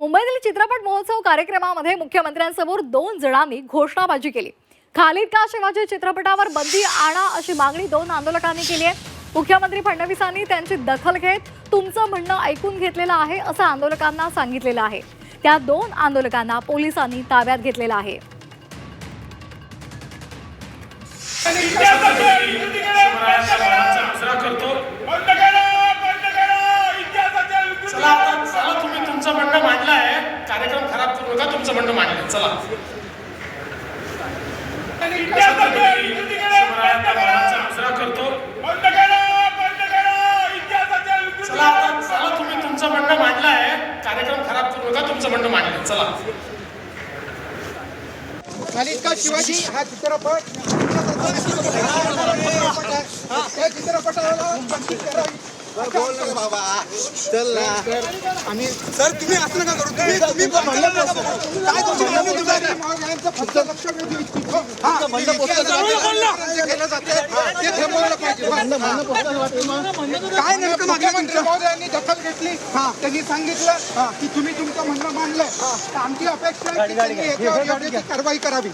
मुंबईतील चित्रपट महोत्सव कार्यक्रमामध्ये मुख्यमंत्र्यांसमोर दोन जणांनी घोषणाबाजी केली. खालीद का शिवाजी चित्रपटावर बंदी आणा अशी मागणी दोन आंदोलकांनी केली आहे. मुख्यमंत्री फडणवीसांनी त्यांची दखल घेत तुमचं म्हणणं ऐकून घेतलेलं आहे असं आंदोलकांना सांगितलेलं आहे. त्या दोन आंदोलकांना पोलिसांनी ताब्यात घेतलेलं आहे साजरा करतो बंद करा बंद करा इतिहासाच्या चला आता चला तुम्ही तुमचं म्हणणं मांडलं आहे कार्यक्रम खराब करू नका तुमचं म्हणणं मांडलं चला करतो चला आता चला तुम्ही तुमचं म्हणणं मांडलं आहे कार्यक्रम खराब करू नका तुमचं म्हणणं मांडलं चला शिवाजी हा चित्रपट चित्रपटाला करावी बोल ना बाबा चल ना आम्ही सर तुम्ही असं नका करू तुम्ही तुम्ही काय तुमची मागणी तुमची लक्ष हा, केलं जाते ते पाहिजे काय नेमकं महोदयांनी दखल घेतली त्यांनी सांगितलं की तुम्ही तुमचं म्हणणं मांडलंय आमची अपेक्षा आहे की त्यांनी याच्यावर योग्य ती कारवाई करावी